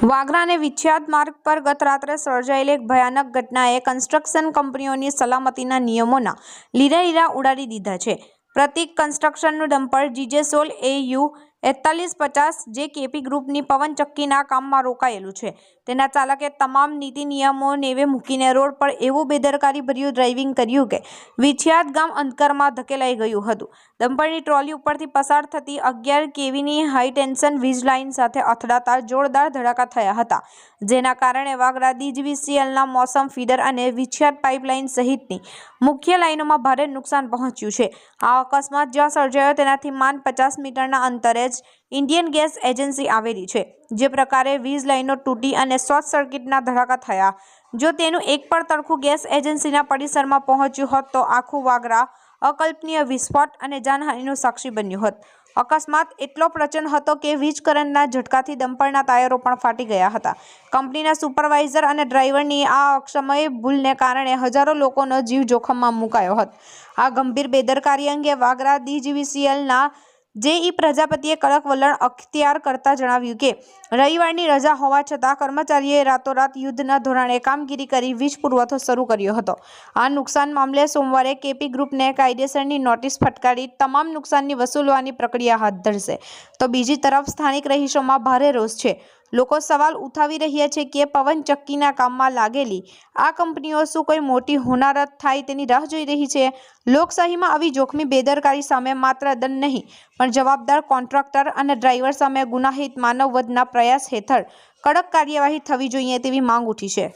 વાગરા અને વિખ્યાત માર્ગ પર ગત રાત્રે સર્જાયેલી એક ભયાનક ઘટનાએ કન્સ્ટ્રક્શન કંપનીઓની સલામતીના નિયમોના લીરા લીરા ઉડાડી દીધા છે. પ્રતિક કન્સ્ટ્રક્શનનું ડમ્પર જીજે સોલ એયુ એકતાલીસ પચાસ જે કેપી ગ્રુપની પવનચક્કીના કામમાં રોકાયેલું છે. તેના ચાલકે તમામ નીતિ નિયમો નેવે મૂકીને રોડ પર એવું બેદરકારીભર્યું ડ્રાઇવિંગ કર્યું કે વિછિયાત ગામ અંધકારમાં ધકેલાઈ ગયું હતું. ડમ્પરની ટ્રોલી ઉપરથી પસાર થતી અગિયાર કેવીની હાઈ ટેન્શન વીજ લાઇન સાથે અથડાતા જોરદાર ધડાકા થયા હતા. જેના કારણે વાગરા ડીજીવીસીએલના મોસમ ફીડર અને વિછિયાત પાઇપલાઇન સહિતની મુખ્ય લાઇનોમાં ભારે નુકસાન પહોંચ્યું છે. આ અકસ્માત જ્યાં સર્જાયો તેનાથી માન પચાસ મીટરના અંતરે જ ઇન્ડિયન ગેસ એજન્સી આવેલી છે, જે પ્રકારે વીજ લાઇનો તૂટી અને શોર્ટ સર્કિટના ધડાકા થયા. જો તેનું એક પણ તડખું ગેસ એજન્સીના પરિસરમાં પહોંચ્યું હોત તો આખું વાગરા અકલ્પનીય વિસ્ફોટ અને જાનહાનિનું સાક્ષી બન્યું હોત. અકસ્માત એટલો પ્રચંડ હતો કે વીજ કરંટના ઝટકાથી ડમ્પરના ટાયરો પણ ફાટી ગયા હતા. કંપનીના સુપરવાઇઝર અને ડ્રાઈવરની આ અક્ષમય ભૂલને કારણે હજારો લોકોનો જીવ જોખમમાં મુકાયો હતો. આ ગંભીર બેદરકારી અંગે વાગરા ડીજીવીસીએલના જેઈ પ્રજાપતિએ કડક વલણ અખ્તિયાર કરતા જણાવ્યું કે, રવિવારની રજા હોવા છતાં કર્મચારીએ રાતોરાત યુદ્ધના ધોરણે કામગીરી કરી વીજ પુરવઠો શરૂ કર્યો હતો. આ નુકસાન મામલે સોમવારે કેપી ગ્રુપને કાયદેસરની નોટિસ ફટકારી તમામ નુકસાનની વસૂલવાની પ્રક્રિયા હાથ ધરશે. તો બીજી તરફ સ્થાનિક રહીશોમાં ભારે રોષ છે. લોકો સવાલ ઉઠાવી રહ્યા છે કે પવનચક્કીના કામમાં લાગેલી આ કંપનીઓ શું કોઈ મોટી હોનારત થાય તેની રાહ જોઈ રહી છે? લોકશાહીમાં આવી જોખમી બેદરકારી સામે માત્ર દંડ નહીં, પણ જવાબદાર કોન્ટ્રાક્ટર અને ડ્રાઈવર સામે ગુનાહિત માનવવધના પ્રયાસ હેઠળ કડક કાર્યવાહી થવી જોઈએ તેવી માંગ ઉઠી છે.